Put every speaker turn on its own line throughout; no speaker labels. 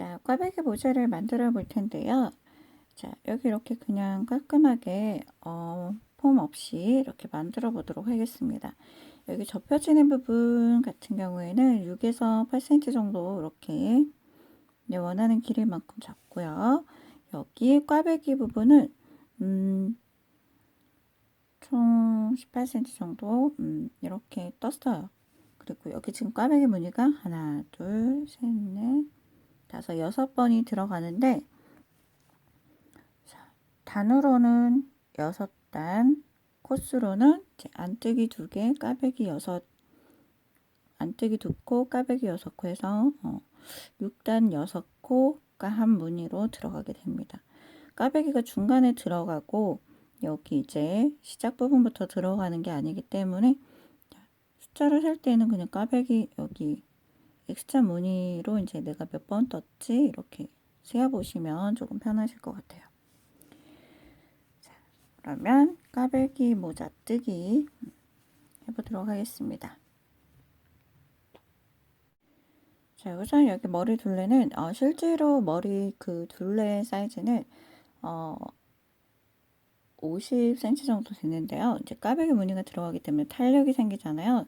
자, 꽈배기 모자를 만들어 볼 텐데요. 자, 여기 이렇게 그냥 깔끔하게 어, 폼 없이 이렇게 만들어 보도록 하겠습니다. 여기 접혀지는 부분 같은 경우에는 6에서 8cm 정도 이렇게 내 원하는 길이만큼 잡고요. 여기 꽈배기 부분은 음, 총 18cm 정도 음, 이렇게 떴어요. 그리고 여기 지금 꽈배기 무늬가 하나, 둘, 셋, 넷, 다섯, 여섯 번이 들어가는데 자, 단으로는 여섯 단, 코스로는 안뜨기 두 개, 까베기 여섯, 안뜨기 두 코, 까베기 여섯 코 해서 어, 6단 여섯 코가 한 무늬로 들어가게 됩니다. 까베기가 중간에 들어가고 여기 이제 시작 부분부터 들어가는 게 아니기 때문에 숫자를 셀 때는 그냥 까베기 여기 X자 무늬로 이제 내가 몇 번 떴지 이렇게 세어보시면 조금 편하실 것 같아요. 자, 그러면 까베기 모자 뜨기 해보도록 하겠습니다. 자, 우선 여기 머리 둘레는 어, 실제로 머리 그 둘레 사이즈는 어, 50cm 정도 되는데요. 이제 까베기 무늬가 들어가기 때문에 탄력이 생기잖아요.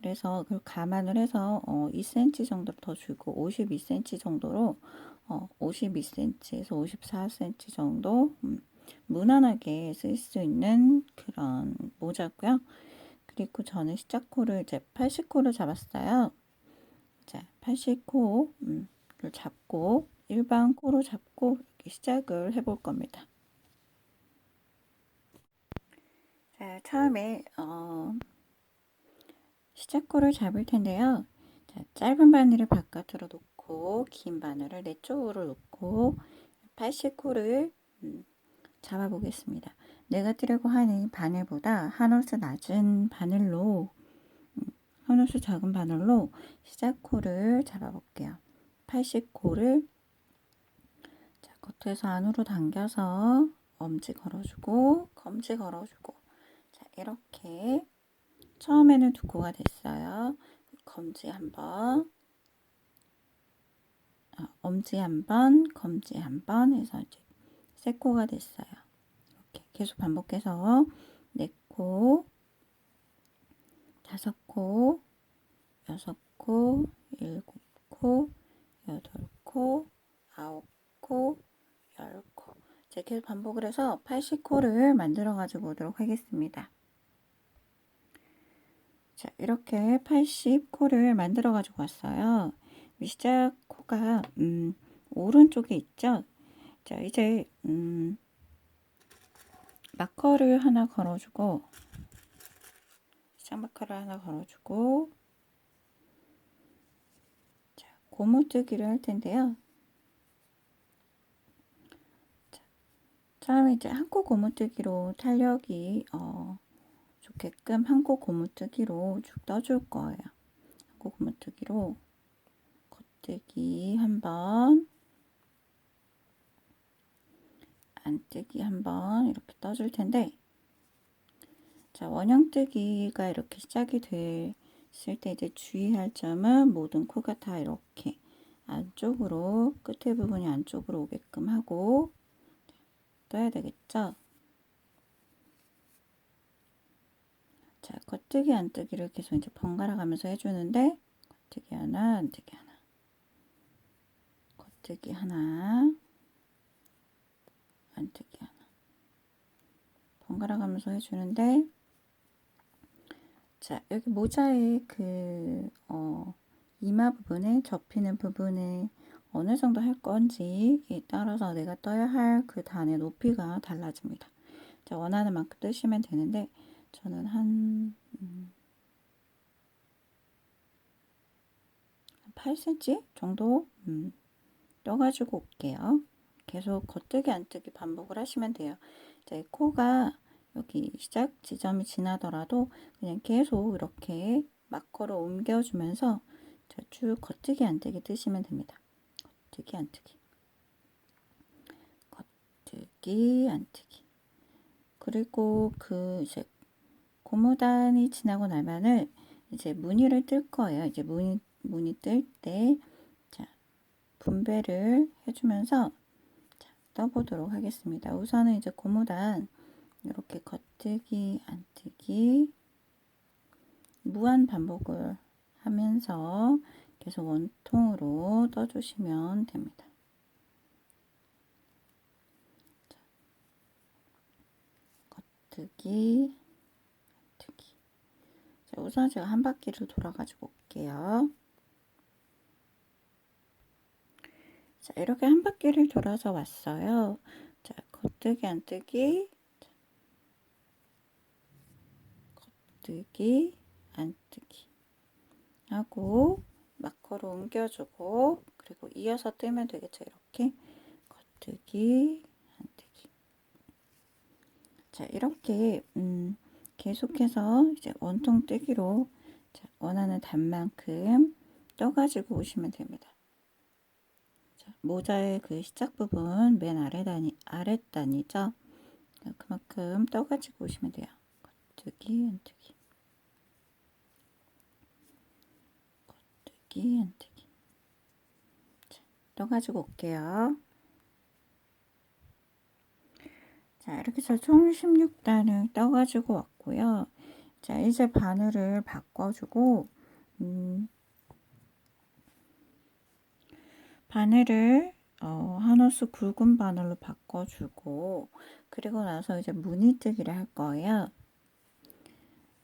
그래서 그걸 감안을 해서 어, 2cm 정도 더 주고 52cm 정도로 어, 52cm에서 54cm 정도 음, 무난하게 쓸 수 있는 그런 모자고요. 그리고 저는 시작코를 이제 80코를 잡았어요. 자, 80코를 음, 잡고 일반 코로 잡고 이렇게 시작을 해볼 겁니다. 자, 처음에 어, 시작코를 잡을 텐데요. 자, 짧은 바늘을 바깥으로 놓고 긴 바늘을 내 쪽으로 놓고 80코를 음, 잡아 보겠습니다. 내가 뜨려고 하는 바늘보다 한 호스 낮은 바늘로 음, 한 호스 작은 바늘로 시작코를 잡아 볼게요. 80코를 자, 겉에서 안으로 당겨서 엄지 걸어주고 검지 걸어주고 자, 이렇게 처음에는 두 코가 됐어요. 검지 한 번, 아, 엄지 한 번, 검지 한 번 해서 이제 세 코가 됐어요. 이렇게 계속 반복해서 네 코, 다섯 코, 여섯 코, 일곱 코, 여덟 코, 아홉 코, 열 코. 이제 계속 반복을 해서 80코를 만들어 가지고 오도록 하겠습니다. 자, 이렇게 80코를 만들어 가지고 왔어요. 시작 코가 음, 오른쪽에 있죠. 자, 이제 음, 마커를 하나 걸어주고 시작 마커를 하나 걸어주고 자, 고무뜨기를 할 텐데요. 자, 처음에 이제 한 코 고무뜨기로 탄력이 어, 좋게끔 한코 고무뜨기로 쭉 떠줄 거예요. 한코 고무뜨기로 겉뜨기 한 번, 안뜨기 한번 이렇게 떠줄 텐데 자 원형뜨기가 이렇게 시작이 됐을 때 이제 주의할 점은 모든 코가 다 이렇게 안쪽으로 끝에 부분이 안쪽으로 오게끔 하고 떠야 되겠죠? 자, 겉뜨기 안뜨기를 계속 이제 번갈아 가면서 해주는데 겉뜨기 하나, 안뜨기 하나 겉뜨기 하나 안뜨기 하나 번갈아 가면서 해주는데 자, 여기 모자의 그, 어, 이마 부분에 접히는 부분에 어느 정도 할 건지에 따라서 내가 떠야 할 그 단의 높이가 달라집니다. 자, 원하는 만큼 뜨시면 되는데, 저는 한, 음, 8cm 정도 음, 떠가지고 올게요. 계속 겉뜨기 안뜨기 반복을 하시면 돼요. 자, 코가 여기 시작 지점이 지나더라도 그냥 계속 이렇게 마커로 옮겨주면서 쭉 겉뜨기 안뜨기 뜨시면 됩니다. 겉뜨기 안뜨기 겉뜨기 안뜨기 그리고 그 이제 고무단이 지나고 나면은 이제 무늬를 뜰 거예요. 이제 무늬 무늬 뜰 때, 자, 분배를 해주면서 자, 떠보도록 하겠습니다. 우선은 이제 고무단 이렇게 겉뜨기, 안뜨기 무한 반복을 하면서 계속 원통으로 떠주시면 됩니다. 자, 겉뜨기. 자, 우선 제가 한 바퀴를 돌아가지고 올게요. 자, 이렇게 한 바퀴를 돌아서 왔어요. 자, 겉뜨기, 안뜨기, 겉뜨기, 안뜨기 하고 마커로 옮겨주고 그리고 이어서 뜨면 되겠죠. 이렇게 겉뜨기, 안뜨기. 자, 이렇게 음, 계속해서 이제 원통 뜨기로 자, 원하는 단만큼 떠가지고 오시면 됩니다. 자, 모자의 그 시작 부분 맨 아래 단위 아랫 단위죠. 자, 그만큼 떠가지고 오시면 돼요. 겉뜨기, 안뜨기. 겉뜨기, 안뜨기. 자, 떠가지고 올게요. 자, 이렇게 해서 총 16단을 떠가지고 왔고요. 자, 이제 바늘을 바꿔주고, 음, 바늘을 어, 한 호수 굵은 바늘로 바꿔주고, 그리고 나서 이제 무늬뜨기를 할 거예요.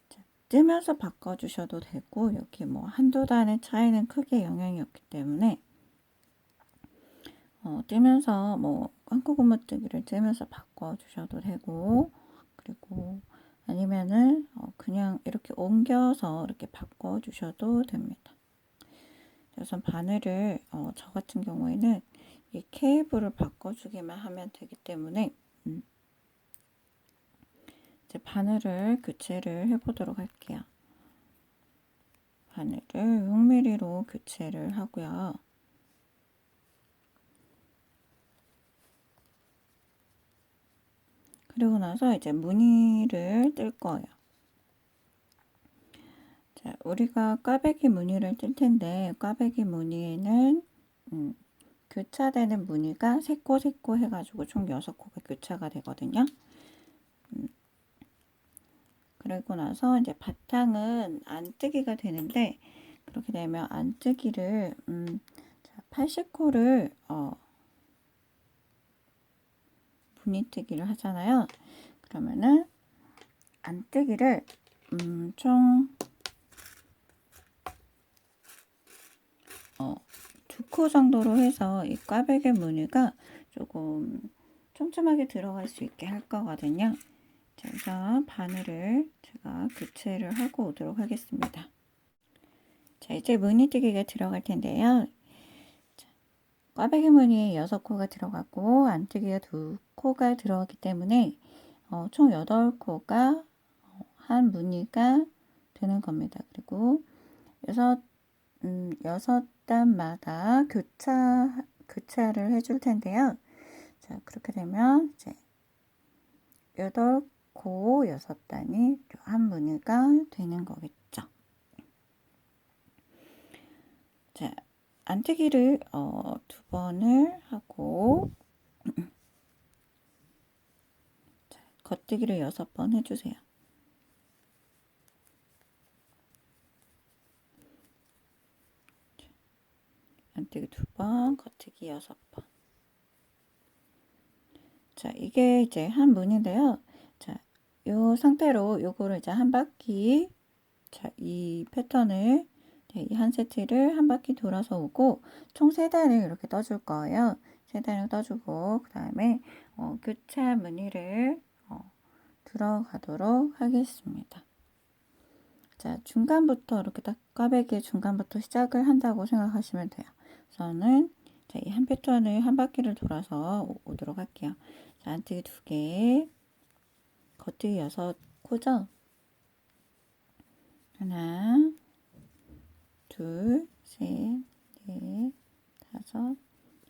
자, 뜨면서 바꿔주셔도 되고, 여기 뭐 한두 단의 차이는 크게 영향이 없기 때문에, 어, 뜨면서 뭐 한국어무뜨기를 뜨면서 바꿔주셔도 되고 그리고 아니면은 어, 그냥 이렇게 옮겨서 이렇게 바꿔 주셔도 됩니다. 우선 바늘을 어, 저 같은 경우에는 이 케이블을 바꿔주기만 하면 되기 때문에 음, 이제 바늘을 교체를 해보도록 할게요. 바늘을 6mm로 교체를 하고요. 그리고 나서 이제 무늬를 뜰 거예요. 자, 우리가 꽈배기 무늬를 뜰 텐데 꽈배기 무늬에는 음, 교차되는 무늬가 세코 세코 해가지고 총 6코가 교차가 되거든요. 음, 그리고 나서 이제 바탕은 안뜨기가 되는데 그렇게 되면 안뜨기를 음, 80코를 어, 분리뜨기를 하잖아요. 그러면은 안뜨기를 음, 총 어, 두코 정도로 해서 이 꽈배기 무늬가 조금 촘촘하게 들어갈 수 있게 할 거거든요. 자, 우선 바늘을 제가 교체를 하고 오도록 하겠습니다. 자, 이제 무늬뜨기가 들어갈 텐데요. 꽈배기 무늬에 6코가 들어가고 안뜨기가 2 코가 들어가기 때문에 어, 총 8코가 어, 한 무늬가 되는 겁니다. 그리고 여섯, 음, 단마다 교차, 교차를 해줄 텐데요. 자, 그렇게 되면 이제 8코 6단이 한 무늬가 되는 거겠죠. 자, 안뜨기를 어, 두 번을 하고 자, 겉뜨기를 여섯 번 해주세요. 안뜨기 두 번, 겉뜨기 여섯 번. 자, 이게 이제 한 문인데요. 자, 요 상태로 요거를 이제 한 바퀴, 자, 이 패턴을 네, 이한 세트를 한 바퀴 돌아서 오고 총세 단을 이렇게 떠줄 거예요. 세 단을 떠주고 그 다음에 어, 교차 무늬를 어, 들어가도록 하겠습니다. 자 중간부터 이렇게 딱 꽈배기 중간부터 시작을 한다고 생각하시면 돼요. 저는 이한 패턴을 한 바퀴를 돌아서 오, 도록 할게요. 자, 안뜨기 두 개, 겉뜨기 여섯 코죠? 하나, 둘, 셋, 넷, 다섯,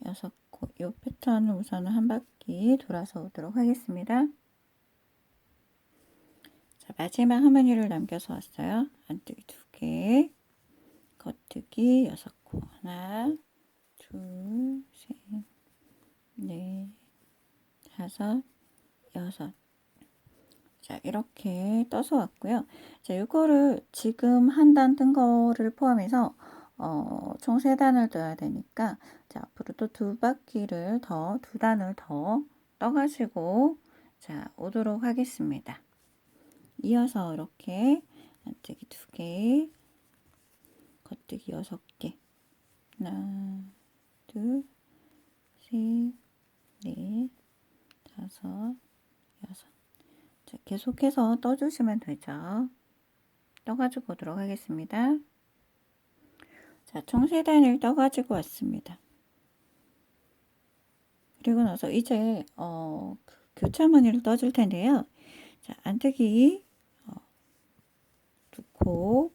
여섯 코. 이 패턴을 우선은 한 바퀴 돌아서 오도록 하겠습니다. 자, 마지막 할머니를 남겨서 왔어요. 안뜨기 두 개, 겉뜨기 여섯 코. 하나, 둘, 셋, 넷, 다섯, 여섯. 자, 이렇게 떠서 왔고요. 자, 이거를 지금 한 단 뜬 거를 포함해서 어, 총 세 단을 떠야 되니까 자, 앞으로 또 두 바퀴를 더, 두 단을 더 떠가지고 자, 오도록 하겠습니다. 이어서 이렇게 안뜨기 두 개, 겉뜨기 여섯 개. 하나, 둘, 셋, 넷, 다섯, 여섯. 자, 계속해서 떠주시면 되죠. 떠가지고 오도록 하겠습니다. 자, 총 세 단을 떠가지고 왔습니다. 그리고 나서 이제 어, 그 교차 무늬를 떠줄 텐데요. 자, 안뜨기 어, 두코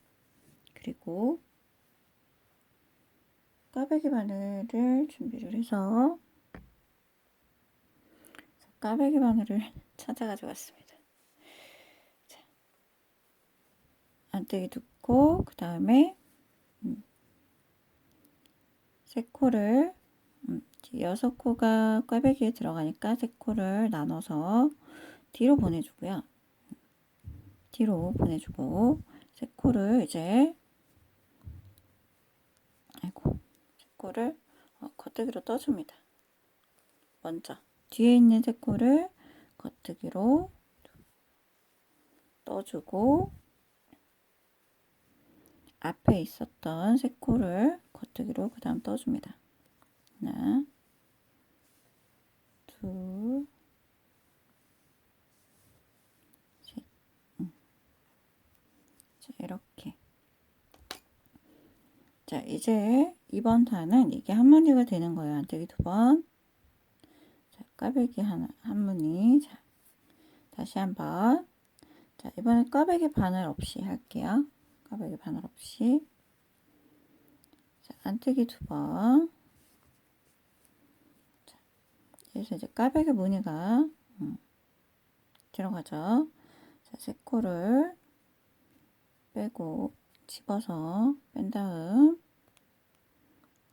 그리고 까베기 바늘을 준비를 해서 까베기 바늘을 찾아가지고 왔습니다. 자, 안뜨기 두코 그 다음에 음, 세 코를 음, 여섯 코가 꽈배기에 들어가니까 세 코를 나눠서 뒤로 보내주고요. 뒤로 보내주고 세 코를 이제 아이고 세 코를 어, 겉뜨기로 떠줍니다. 먼저 뒤에 있는 세 코를 겉뜨기로 떠주고 앞에 있었던 세 코를 겉뜨기로 그 다음 떠줍니다. 하나, 둘, 셋. 음. 자, 이렇게. 자, 이제 이번 단은 이게 한 무늬가 되는 거예요. 안뜨기 두 번. 자, 까베기 하나, 한 무늬. 자, 다시 한 번. 자, 이번엔 까베기 바늘 없이 할게요. 까베기 바늘 없이. 자, 안뜨기 두 번. 자, 여기서 이제 까베기 무늬가 음, 들어가죠. 자, 세 코를 빼고 집어서 뺀 다음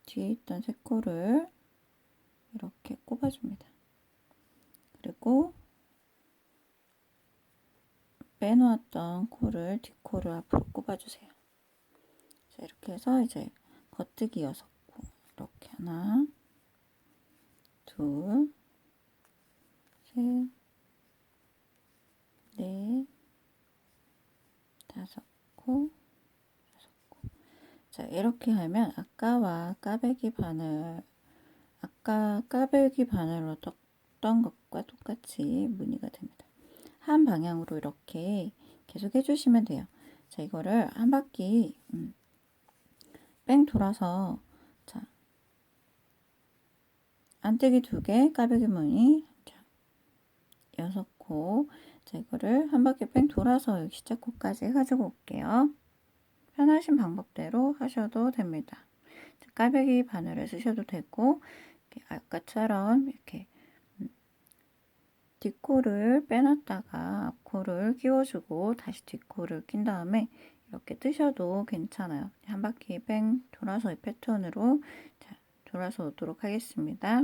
뒤에 있던 세 코를 이렇게 꼽아줍니다. 그리고 빼놓았던 코를 뒷코를 앞으로 꼽아주세요. 자, 이렇게 해서 이제 겉뜨기 여섯 코 이렇게 하나 둘 셋, 넷, 다섯 코, 여섯 코. 자, 이렇게 하면 아까와 까베기 바늘, 아까 까베기 바늘로 떴던 것과 똑같이 무늬가 됩니다. 한 방향으로 이렇게 계속 해주시면 돼요. 자, 이거를 한 바퀴 음, 뺑 돌아서 자 안뜨기 두 개, 까베기 무늬 자, 여섯 코. 자, 이거를 한 바퀴 뺑 돌아서 여기 시작 코까지 해가지고 올게요. 편하신 방법대로 하셔도 됩니다. 자, 까베기 바늘을 쓰셔도 되고 아까처럼 이렇게 뒷코를 빼놨다가 앞코를 끼워주고 다시 뒷코를 낀 다음에 이렇게 뜨셔도 괜찮아요. 한 바퀴 뺑 돌아서 이 패턴으로 자, 돌아서 오도록 하겠습니다.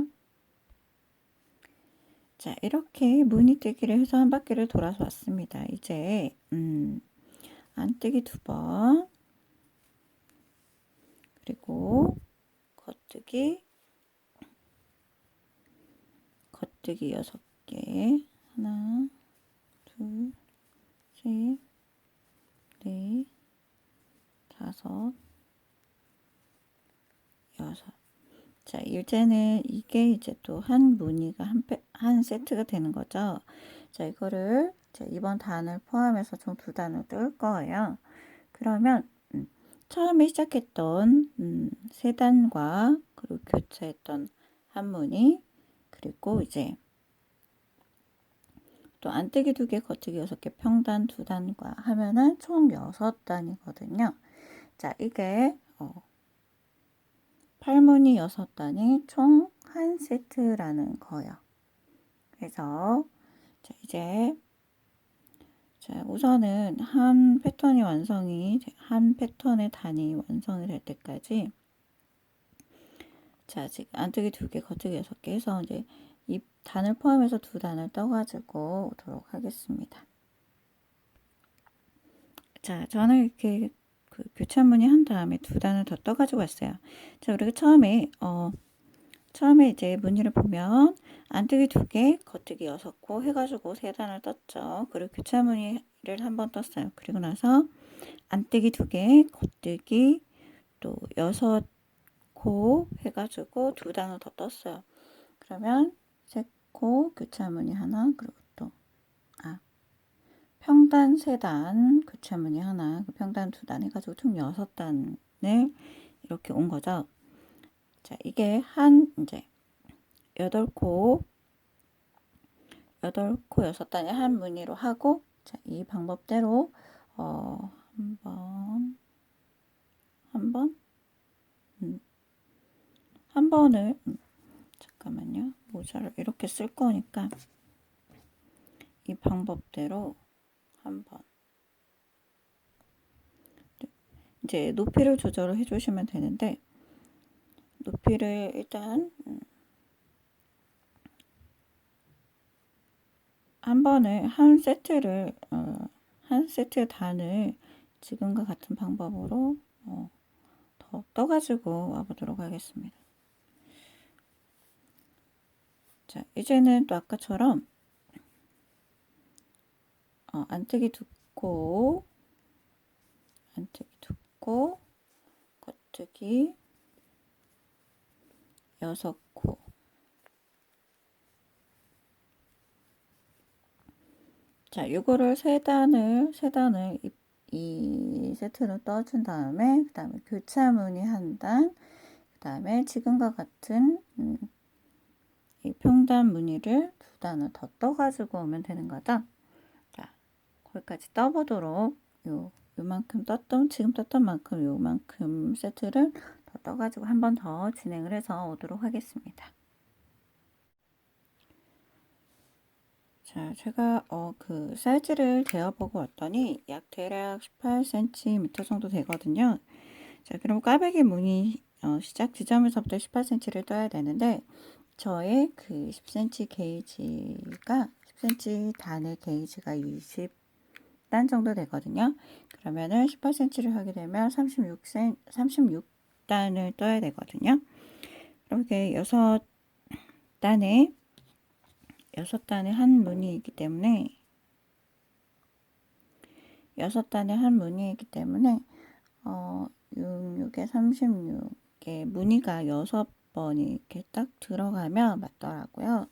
자, 이렇게 무늬 뜨기를 해서 한 바퀴를 돌아서 왔습니다. 이제 음, 안뜨기 두 번, 그리고 겉뜨기, 겉뜨기 여섯 개, 하나, 둘, 셋, 넷, 다섯, 여섯. 자, 이제는 이게 이제 또 한 무늬가 한, 패, 한 세트가 되는 거죠. 자, 이거를 이번 단을 포함해서 총 두 단을 뜰 거예요. 그러면 음, 처음에 시작했던 음, 세 단과 그리고 교차했던 한 무늬 그리고 이제 또 안뜨기 두 개, 겉뜨기 여섯 개, 평단 두 단과 하면은 총 여섯 단이거든요. 자, 이게 어, 팔무늬 여섯 단이 총 한 세트라는 거예요. 그래서 자, 이제 자, 우선은 한 패턴이 완성이 한 패턴의 단이 완성이 될 때까지 자, 지금 안뜨기 두 개, 겉뜨기 여섯 개 해서 이제 이 단을 포함해서 두 단을 떠가지고 오도록 하겠습니다. 자, 저는 이렇게 그 교차무늬 한 다음에 두 단을 더 떠가지고 왔어요. 자, 우리가 처음에 어 처음에 이제 무늬를 보면 안뜨기 두 개, 겉뜨기 여섯 코 해가지고 세 단을 떴죠. 그리고 교차 무늬를 한번 떴어요. 그리고 나서 안뜨기 두 개, 겉뜨기 또 여섯 코 해가지고 두 단을 더 떴어요. 그러면 세 코, 교차 무늬 하나, 그리고 또, 아, 평단 세 단, 교차 무늬 하나, 그 평단 두단 해가지고 총 여섯 단을 이렇게 온 거죠. 자, 이게 한, 이제, 여덟 코, 여덟 코 여섯 단에 한 무늬로 하고, 자, 이 방법대로, 어, 한 번, 한 번, 음, 한 번을, 음, 잠깐만요. 모자를 이렇게 쓸 거니까, 이 방법대로 한 번. 이제 높이를 조절을 해 주시면 되는데, 높이를 일단, 음, 한 번에 한 세트를, 어, 한 세트의 단을 지금과 같은 방법으로, 어, 더 떠가지고 와보도록 하겠습니다. 자, 이제는 또 아까처럼 어, 안뜨기 두코, 안뜨기 두코, 겉뜨기 여섯 코. 자, 요거를 세 단을 세 단을 이, 이 세트로 떠준 다음에 그 다음에 교차무늬 한 단, 그 다음에 지금과 같은 음, 이 평단 무늬를 두 단을 더 떠가지고 오면 되는 거죠. 자, 거기까지 떠보도록 요 요만큼 떴던 지금 떴던 만큼 요만큼 세트를 더 떠가지고 한 번 더 진행을 해서 오도록 하겠습니다. 자, 제가 어, 그 사이즈를 재어보고 왔더니 약 대략 18cm 정도 되거든요. 자, 그럼 까베기 무늬 어, 시작 지점에서부터 18cm를 떠야 되는데 저의 그 10cm 게이지가 10cm 단의 게이지가 20단 정도 되거든요. 그러면은 18cm를 하게 되면 36cm, 36 단을 떠야 되거든요. 이렇게 6단에 6단의 한 무늬이기 때문에 6단의 한 무늬이기 때문에 어, 66에 36의 무늬가 6번이 이렇게 딱 들어가면 맞더라고요.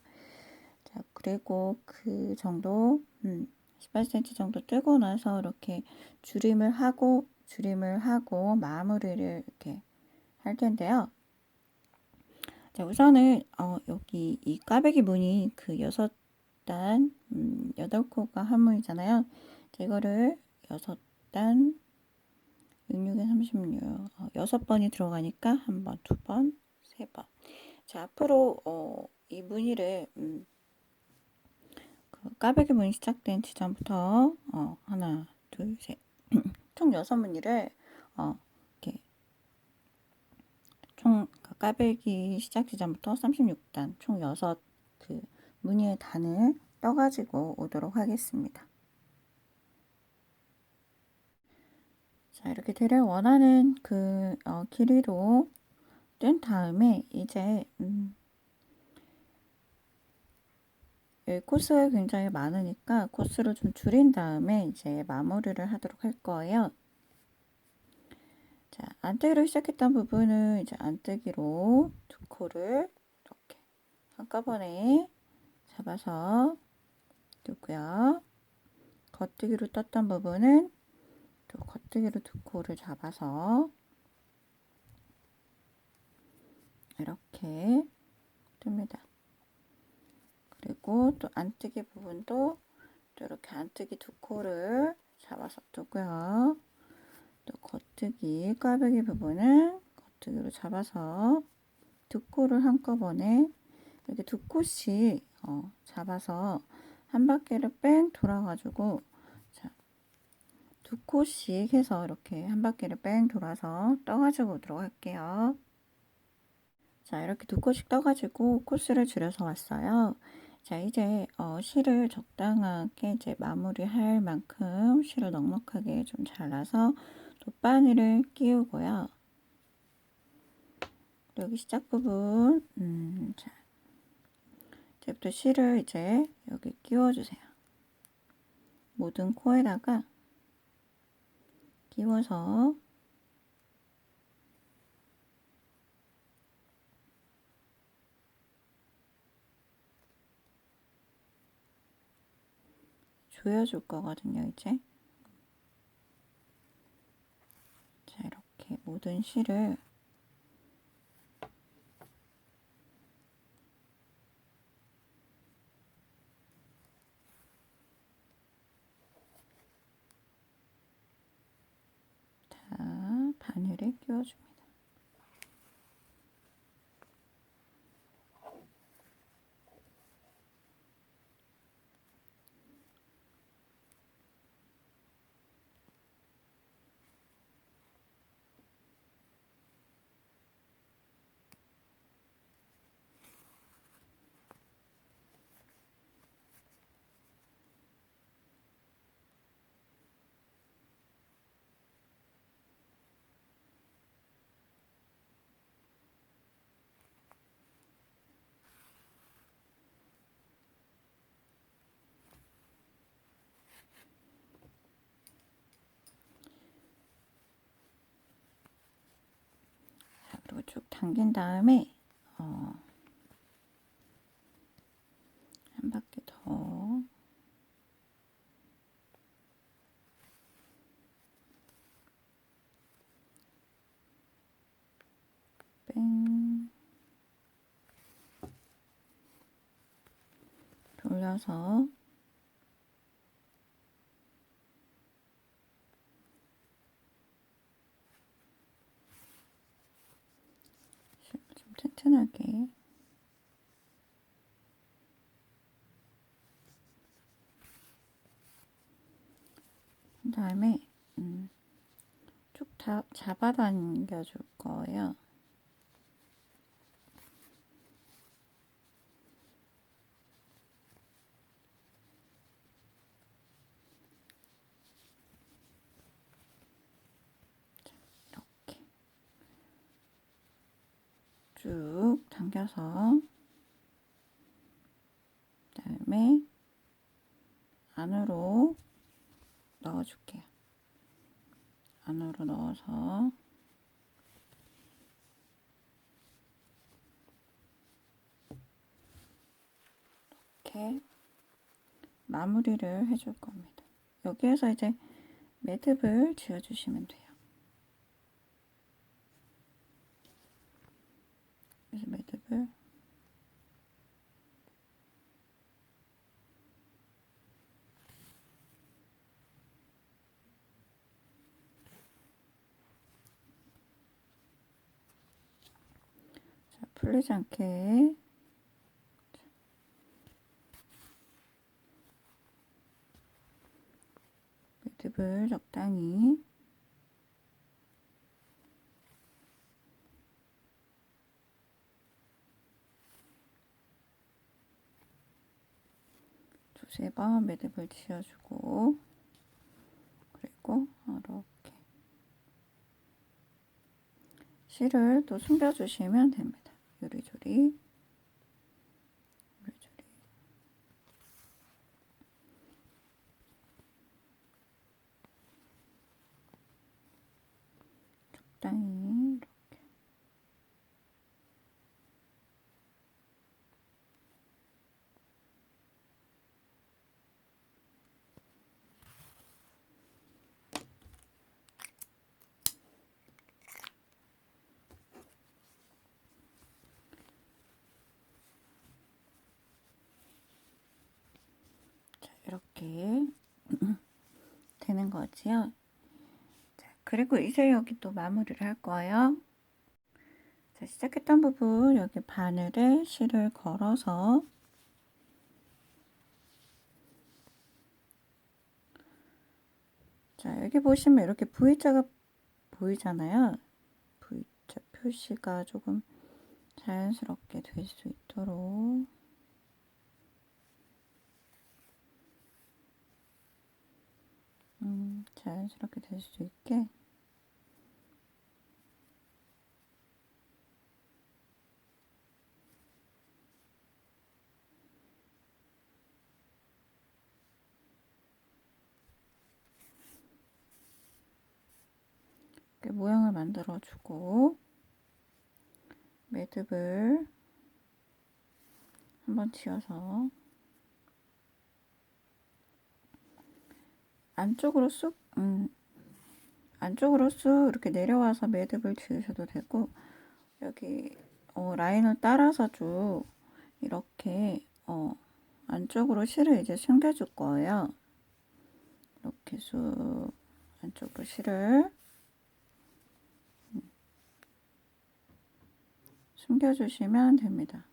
자, 그리고 그 정도 음, 18cm 정도 뜨고 나서 이렇게 줄임을 하고 줄임을 하고 마무리를 이렇게 할 텐데요. 자, 우선은 어, 여기 이 까베기 무늬 그 여섯 단 음, 여덟 코가 한 무늬잖아요. 자, 이거를 여섯 단 66에 36 어, 여섯 번이 들어가니까 한 번, 두 번, 세 번. 자, 앞으로 어, 이 무늬를 음, 그 까베기 무늬 시작된 지점부터 어, 하나, 둘, 셋, 총 여섯 무늬를 어, 총 까베기 시작 지점부터 36단 총 6그 무늬의 단을 떠가지고 오도록 하겠습니다. 자 이렇게 대략 원하는 그 어, 길이로 뜬 다음에 이제 음, 여기 코스가 굉장히 많으니까 코스를 좀 줄인 다음에 이제 마무리를 하도록 할 거예요. 자, 안뜨기로 시작했던 부분은 이제 안뜨기로 두 코를 이렇게 한꺼번에 잡아서 두고요. 겉뜨기로 떴던 부분은 또 겉뜨기로 두 코를 잡아서 이렇게 뜹니다. 그리고 또 안뜨기 부분도 또 이렇게 안뜨기 두 코를 잡아서 두고요. 또 겉뜨기 꽈배기 부분은 겉뜨기로 잡아서 두 코를 한꺼번에 이렇게 두 코씩 어, 잡아서 한 바퀴를 뺑 돌아가지고 자, 두 코씩 해서 이렇게 한 바퀴를 뺑 돌아서 떠가지고 할게요. 자, 이렇게 두 코씩 떠가지고 코스를 줄여서 왔어요. 자, 이제 어, 실을 적당하게 이제 마무리할 만큼 실을 넉넉하게 좀 잘라서 돗바늘을 끼우고요. 여기 시작 부분, 음, 자, 이제부터 실을 이제 여기 끼워주세요. 모든 코에다가 끼워서 조여줄 거거든요, 이제. 자, 이렇게 모든 실을 다 바늘에 끼워줍니다. 자, 그리고 쭉 당긴 다음에 어, 한 바퀴 더. 뺑. 돌려서 좀 튼튼하게 한 다음에 음, 쭉 다 잡아당겨 줄 거예요. 자, 이렇게 쭉 당겨서 그다음에 안으로 넣어줄게요. 안으로 넣어서 이렇게 마무리를 해줄 겁니다. 여기에서 이제 매듭을 지어주시면 돼요. 그래서 매듭을 자, 풀리지 않게. 매듭을 적당히. 두세 번 매듭을 지어주고 그리고 이렇게. 실을 또 숨겨주시면 됩니다. 요리조리 적당히 이렇게 자, 이렇게 되는 거지요. 자, 그리고 이제 여기 또 마무리를 할 거예요. 자, 시작했던 부분 여기 바늘에 실을 걸어서 자, 여기 보시면 이렇게 V자가 보이잖아요. V자 표시가 조금 자연스럽게 될 수 있도록 음, 자연스럽게 될 수 있게 모양을 만들어 주고 매듭을 한번 지어서 안쪽으로 쑥 음, 안쪽으로 쑥 이렇게 내려와서 매듭을 지으셔도 되고 여기 어, 라인을 따라서 쭉 이렇게 어, 안쪽으로 실을 이제 숨겨줄 거예요. 이렇게 쑥 안쪽으로 실을 숨겨주시면 됩니다.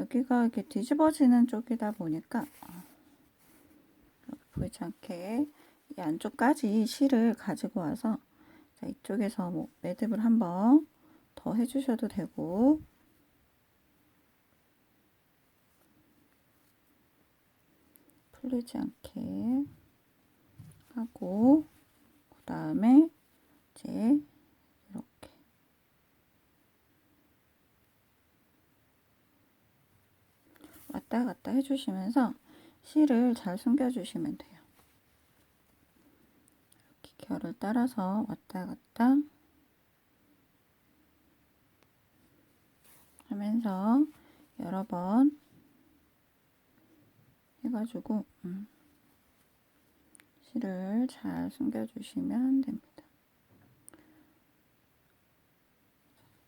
여기가 이렇게 뒤집어지는 쪽이다 보니까 어, 보이지 않게 이 안쪽까지 실을 가지고 와서 자, 이쪽에서 뭐 매듭을 한번 더 해주셔도 되고. 풀리지 않게 하고 그 다음에 이제 이렇게 왔다 갔다 해주시면서 실을 잘 숨겨주시면 돼요. 이렇게 결을 따라서 왔다 갔다 하면서 여러 번 해가지고 음, 실을 잘 숨겨주시면 됩니다.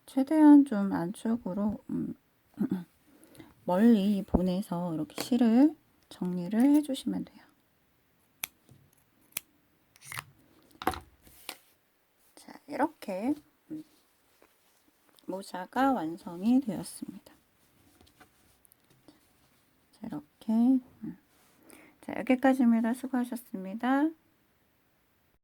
최대한 좀 안쪽으로 음, 멀리 보내서 이렇게 실을 정리를 해주시면 돼요. 자, 이렇게 음, 모자가 완성이 되었습니다. 자, 이렇게 음. 자, 여기까지입니다. 수고하셨습니다.